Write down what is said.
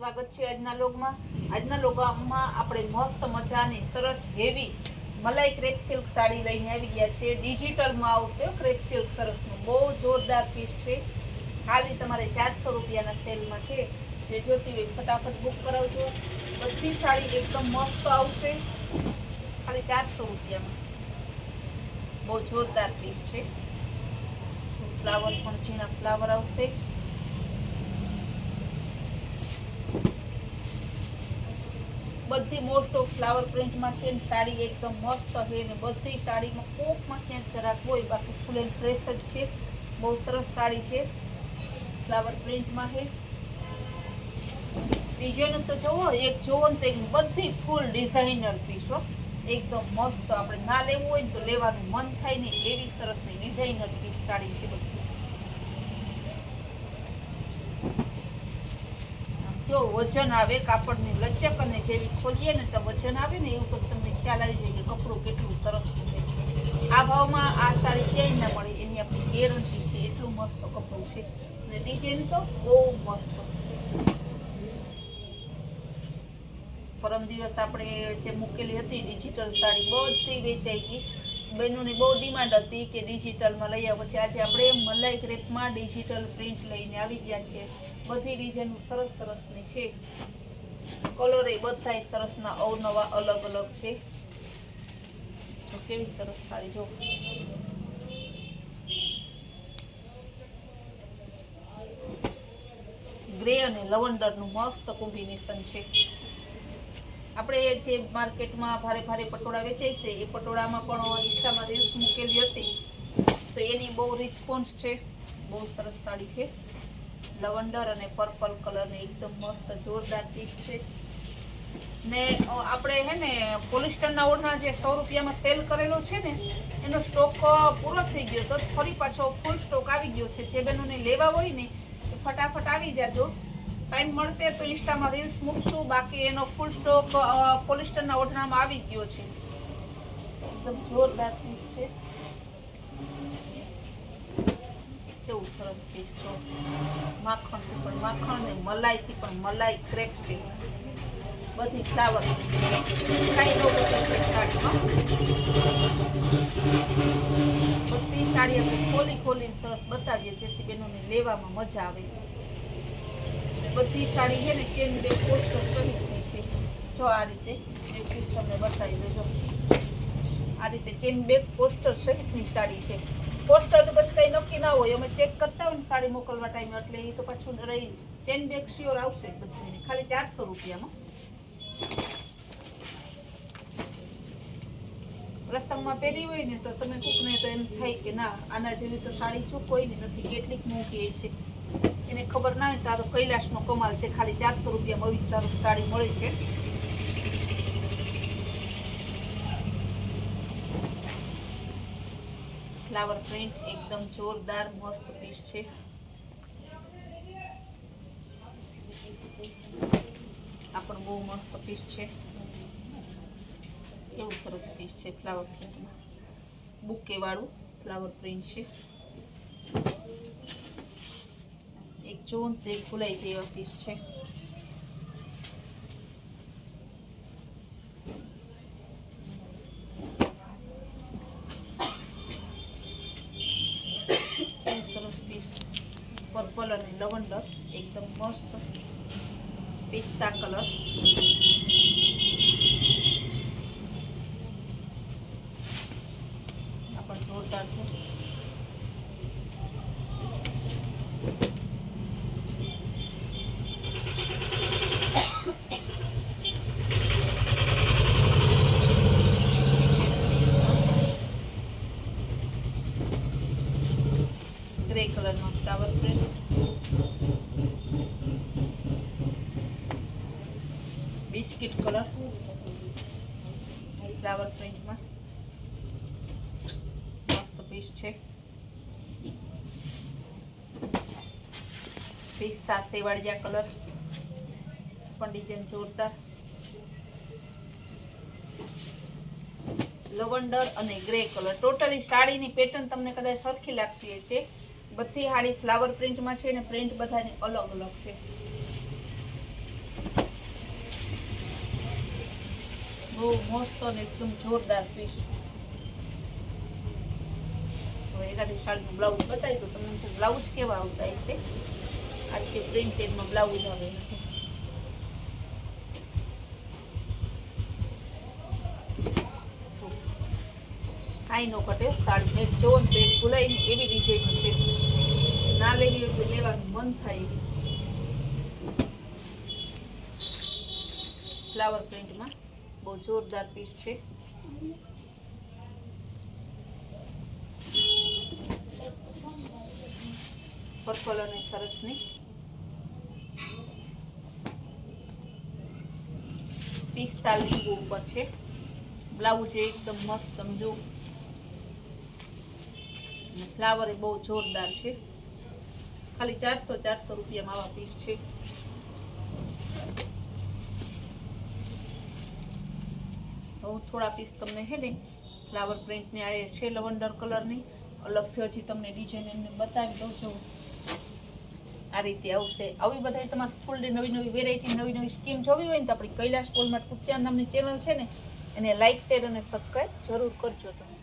સ્વાગત છે આજના લોગમાં આજના લોગમાં આપણે મસ્ત મજાની, સરસ હેવી મલાઈ ક્રેપ સિલ્ક સાડી લઈને આવી ગયા છે ડિજિટલમાં આવશે ક્રેપ સિલ્ક સરસનું. બહુ જોરદાર પીસ છે. ખાલી તમારે ચારસો રૂપિયાના સેલમાં છે. જે જોતી હોય ફટાફટ બુક કરાવજો. બધી સાડી એકદમ મસ્ત આવશે. ખાલી ચારસો રૂપિયામાં. બહુ જોરદાર પીસ છે. ફ્લાવર પણ ઝીણા ફ્લાવર આવશે. બધી મોસ્ટ ઓફ ફ્લાવર પ્રિન્ટમાં છે ને સાડી એકદમ મસ્ત છે ને બધી સાડીમાં કોકમાં ક્યાંક જરાક હોય, બાકી ફૂલ એન્ડ ફ્રેશ જ છે. બહુ સરસ સાડી છે. ફ્લાવર પ્રિન્ટમાં છે. ડિઝાઇન તો જુઓ એક જુઓ ને તો બધી ફૂલ ડિઝાઇનર પીસો એકદમ મસ્ત. આપણે ના લેવું હોય ને તો લેવાનું. મન થાય ને એવી સરસની ડિઝાઇનર પીસ સાડી છે બધી. જો વજન આવે કાપડની લચક અને જેવી ખોલીએ ને તો વજન આવે ને એવું પણ તમને ખ્યાલ આવી જાય કે કપડું કેટલું સરસ છે. આ ભાવમાં આ સાડી ક્યાંય ના મળે, એની આપણી ગેરંટી છે. એટલું મસ્ત કપડું છે. અને ડિઝાઇન તો બહુ મસ્ત પરમ દિવસ આપણે જે મૂકેલી હતી ડિજિટલ સાડી, બધી વેચાઈ ગઈ. બહેનોની બહુ ડિમાન્ડ હતી કે ડિજિટલમાં લઈ આવો. પછી આજે આપણે મલાઈ ક્રેપમાં ડિજિટલ પ્રિન્ટ લઈને આવી ગયા છે. બધી ડિઝાઇન સરસ સરસની છે. કલર એ બધાય સરસના, અવનવા, અલગ અલગ છે. તો કેવી સરસ સાડી જો. ગ્રે અને લવંડરનું મસ્ત કોમ્બિનેશન છે. આપણે જે માર્કેટમાં ભારે ભારે પટોળા વેચાય છે, એ પટોળામાં પણ ઇન્સ્ટામાં રીલ્સ મૂકેલી હતી. તો એની બહુ રિસ્પોન્સ છે. બહુ સરસ સાડી છે. લવંડર અને પર્પલ કલરની એકદમ મસ્ત જોરદાર પીસ છે. ને આપણે હે ને પોલિસ્ટરના ઓળના જે સો રૂપિયામાં સેલ કરેલો છે ને, એનો સ્ટોક પૂરો થઈ ગયો તો ફરી પાછો ફૂલ સ્ટોક આવી ગયો છે. જે બહેનોને લેવા હોય ને ફટાફટ આવી જાજો. ટાઈમ મળશે તો ઇન્સ્ટામાં રીલ્સ મૂકશું. બાકી એનો ફૂલ સ્ટોક પોલિસ્ટરના ઓઢણામાં આવી ગયો છે. એકદમ જોરદાર પીસ છે. કેવું સરસ પીસ છો. માખણથી પણ માખણ ને મલાઈથી પણ મલાઈ ક્રેપ છે. બધી ફ્લાવર કાંઈ નો સાડીમાં. બધી સાડી આપણે ખોલી ખોલીને સરસ બતાવીએ જેથી બહેનોને લેવામાં મજા આવે. બધી સાડી છે ને ચેન બે પોસ્ટર સહિતની છે. જો આ રીતે, એક પીસ તમને બતાવી દેજો આ રીતે ચેન બેગ પોસ્ટર સહિતની સાડી છે. પોસ્ટર પછી કંઈ નક્કી ના હોય, અમે ચેક કરતા હોય ને સાડી મોકલવા ટાઈમે એટલે એ તો પાછું રહી ચેન બેગ શ્યોર આવશે જ બધી ખાલી ચારસો રૂપિયામાં. પ્રસંગમાં પહેરી હોય ને તો તમે કોકને તો એમ થાય કે ના, આના જેવી તો સાડી ચૂક હોય ને, નથી, કેટલીક મૂકી હશે. એને ખબર ના હોય તારો કૈલાસનો કમાલ છે. ખાલી ચારસો રૂપિયામાં આવી તારું સાડી મળે છે. ફ્લાવર પ્રિન્ટ એકદમ જોરદાર મસ્ત પીસ છે. આ પણ બહુ મસ્ત પીસ છે. એવું સરસ પીસ છે ફ્લાવર પ્રિન્ટમાં બુકે વાળું ફ્લાવર પ્રિન્ટ છે. એક જોન તે ખુલાઈ જાય એવા છે સરસ પર્પલ અને લવંડર એકદમ મસ્ત પિસ્તા કલર આ પણ જોરદાર છે ગ્રે કલરનો flower print biscuit colour. Flower પ્રિન્ટમાં. મસ્ત પીસ છે. પીસ સાથે વાળજા કલર. પણ ડિઝાઇન જોરદાર. લવંડર અને ગ્રે કલર. ટોટલી સાડીની પેટર્ન તમને કદાચ સરખી લાગતી હશે. બધી હાડી ફ્લાવર પ્રિન્ટમાં છે અને પ્રિન્ટ બધાની અલગ અલગ છે. બહુ મસ્ત અને એકદમ જોરદાર પીસ એકાદી શાળીનું બ્લાઉઝ બતાવી દઉં. તમને બ્લાઉઝ કેવા આવતા હશે? આજથી રીતે પ્રિન્ટેડમાં બ્લાઉઝ આવે કાંઈ ન ઘટે. સાડી જોન પેટ ફૂલાઈને એવી ડિઝાઇન છે. ના લેવી હોય લેવાનું મન થાય ફ્લાવર પ્રિન્ટમાં બહુ જોરદાર પીસ છે. પર્પલ અને સરસની પિસ્તા લીંબુ ઉપર છે. બ્લાઉઝ એકદમ મસ્ત સમજો ફ્લાવર એ બહુ જોરદાર છે. ખાલી ચારસો ચારસો રૂપિયામાં આવા પીસ છે. હું થોડા પીસ તમને હે ને ફ્લાવર પ્રિન્ટની આ છે લવંડર કલરની. અલગથી હજી તમને ડિઝાઇન એમને બતાવી દઉં છું. આ રીતે આવશે. આવી બધા તમારે ફૂલની નવી નવી વેરાયટી નવી નવી સ્કીમ જોવી હોય ને તો આપણી કૈલાશ ફૂલમાં કુત્યા નામની ચેનલ છે ને, એને લાઇક શેર અને સબસ્ક્રાઈબ જરૂર કરજો તમે.